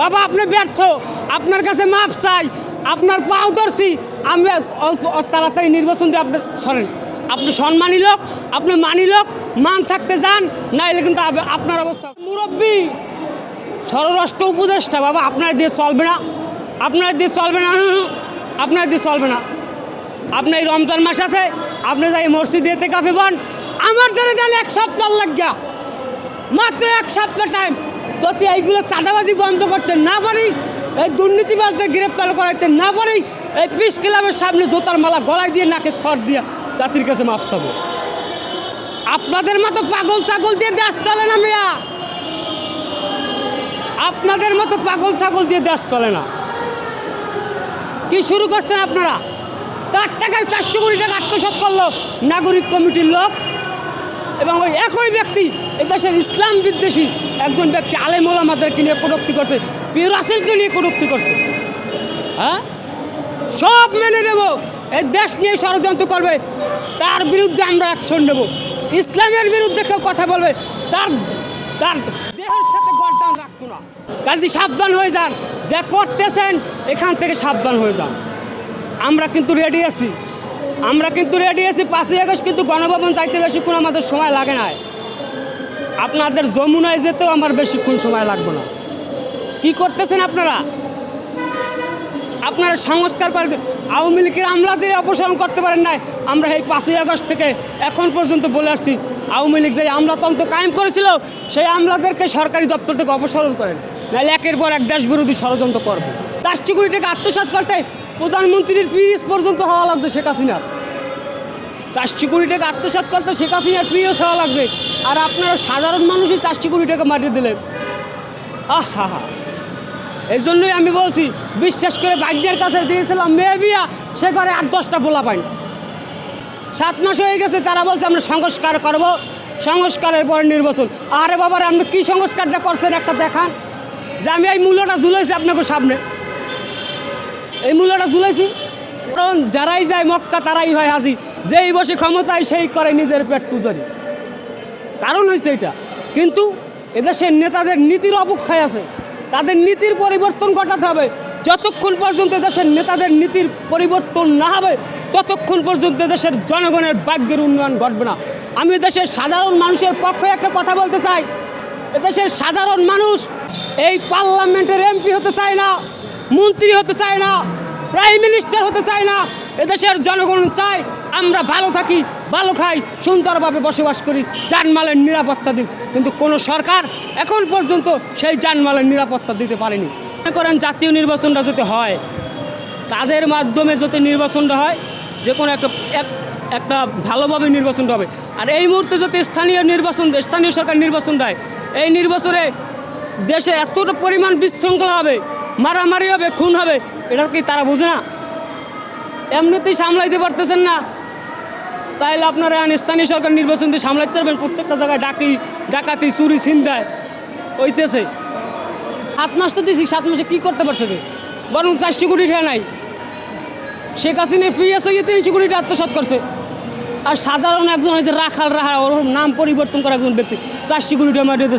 বাবা, আপনি ব্যর্থ। আপনার কাছে মাপ চাই। আপনার পাও আমি অল্প তাড়াতাড়ি নির্বাচন দিয়ে আপনি সরেন। আপনি সম্মানী লোক, আপনি মানি লোক, মান থাকতে যান, নাইলে কিন্তু আপনার অবস্থা। মুরব্বী, স্বরাষ্ট্র উপদেষ্টা, বাবা, আপনার দিয়ে চলবে না। আপনার দিয়ে চলবে না আপনার দিয়ে চলবে না। আপনার এই রমজান মাস আছে, আপনি যাই মসজিদে এতে কাফে বন আমার দ্বারা জানে এক সপ্তাহ লাগিয়া। মাত্র এক সপ্তাহ টাইম যদি এইগুলো চাঁদাবাজি বন্ধ করতে না পারি, এই দুর্নীতিবাজদের গ্রেপ্তার করাইতে না পারি, এই পিস ক্লাবের সামনে জোতার মালা গলায় দিয়ে, নাকে খড় দিয়ে জাতির কাছে মাপ চাবো। আপনাদের মতো পাগল ছাগল দিয়ে দেশ চলে না মিয়া। আপনাদের মতো পাগল ছাগল দিয়ে দেশ চলে না। কি শুরু করছেন আপনারা? কার টাকায় চারশো কোটি টাকা আত্মসাৎ করল নাগরিক কমিটির লোক? এবং ওই একই ব্যক্তি দেশের ইসলাম বিদ্বেষী একজন ব্যক্তি আলেম ওলামাদেরকে নিয়ে কটুক্তি করছে পীর রাসেলকে নিয়ে কটুক্তি করছে। হ্যাঁ? সব মেনে নেব, এই দেশ নিয়ে ষড়যন্ত্র করবে, তার বিরুদ্ধে আমরা অ্যাকশন নেব। ইসলামের বিরুদ্ধে কেউ কথা বলবে, তার তার দেহের সাথে গরদান রাখতো না। কাজী সাবধান হয়ে যান, যা করতেছেন, এখান থেকে সাবধান হয়ে যান। আমরা কিন্তু রেডি আছি। আমরা কিন্তু রেডি আছি পাঁচই আগস্ট, কিন্তু গণভবন যাইতে বেশিক্ষণ আমাদের সময় লাগে না আপনাদের যমুনায় যেতেও আমার বেশিক্ষণ সময় লাগবে না। কি করতেছেন আপনারা? আপনারা সংস্কার করেন আওয়ামী লীগের আমলাদের অপসারণ করতে পারেন নাই। আমরা এই পাঁচই আগস্ট থেকে এখন পর্যন্ত বলে আসছি, আওয়ামী লীগ যে আমলাতন্ত্র কায়েম করেছিল, সেই আমলাদেরকে সরকারি দপ্তর থেকে অপসারণ করেন। নাহলে একের পর এক দেশ বিরোধী ষড়যন্ত্র করবে। চারশো কোটি টাকা আত্মসাৎ করতে প্রধানমন্ত্রীর ফিরিজ পর্যন্ত হওয়া লাগছে শেখ হাসিনার। চারশো কোটি টাকা আত্মসাৎ করতে শেখ হাসিনার প্রিয়স হওয়া লাগছে আর আপনারা সাধারণ মানুষই চারশো কোটি টাকা মারিয়ে দিলেন। আহ হা হা এই জন্যই আমি বলছি, বিশ্বাস করে ভাগ্যের কাছে দিয়েছিলাম মেয়ে বিয়া সে ঘরে আট দশটা পোলা পাইন সাত মাস হয়ে গেছে, তারা বলছে আমরা সংস্কার করব, সংস্কারের পরে নির্বাচন। আরে বাবারে, আপনি কী সংস্কারটা করছেন একটা দেখান। যে আমি এই মূল্যটা ঝুলেছি আপনাকে সামনে। এই মূল্যটা ঝুলাইছি। কারণ যারাই যায় মক্কা, তারাই হয় হাজি। যেই বসে ক্ষমতায়, সেই করে নিজের পেট পুজোরি। কারণ হয়েছে এটা। কিন্তু এদেশের নেতাদের নীতির অবক্ষয় আছে। তাদের নীতির পরিবর্তন ঘটাতে হবে। যতক্ষণ পর্যন্ত দেশের নেতাদের নীতির পরিবর্তন না হবে, ততক্ষণ পর্যন্ত দেশের জনগণের ভাগ্যের উন্নয়ন ঘটবে না। আমি দেশের সাধারণ মানুষের পক্ষে একটা কথা বলতে চাই। এদেশের সাধারণ মানুষ এই পার্লামেন্টের এমপি হতে চায় না। মন্ত্রী হতে চায় না প্রাইম মিনিস্টার হতে চায় না, এদেশের জনগণ চায় আমরা ভালো থাকি, ভালো খাই, সুন্দরভাবে বসবাস করি জানমালের নিরাপত্তা দিই। কিন্তু কোনো সরকার এখন পর্যন্ত সেই জানমালের নিরাপত্তা দিতে পারেনি। মনে করেন জাতীয় নির্বাচনটা যদি হয়, তাদের মাধ্যমে যদি নির্বাচনটা হয়, যে কোনো একটা, এক- একটা ভালোভাবে নির্বাচনটা হবে। আর এই মুহূর্তে যদি স্থানীয় নির্বাচন, স্থানীয় সরকার নির্বাচন দেয়, এই নির্বাচনে দেশে এতটা পরিমাণ বিশৃঙ্খলা হবে, মারামারি হবে, খুন হবে, এটা কি তারা বোঝে না? এমনিতেই সামলাইতে পারতেছেন না। তাইলে আপনারা স্থানীয় সরকার নির্বাচন দিয়ে সামলাইতে পারবেন, প্রত্যেকটা জায়গায় ডাকি, ডাকাতি, চুরি ছিনতায় হইতেছে। সাত মাস তো দিছি, সাত মাসে কী করতে পারছে রে? বরং চারশো কোটি টাকা নাই। শেখ হাসিনা পিএস হয়ে তিনশো কোটি টাকা আত্মসাৎ করছে। আর সাধারণ একজন হয়েছে রাখাল রাহা, ওর নাম পরিবর্তন করা একজন ব্যক্তি, চারশো কোটি টাকা মারিয়ে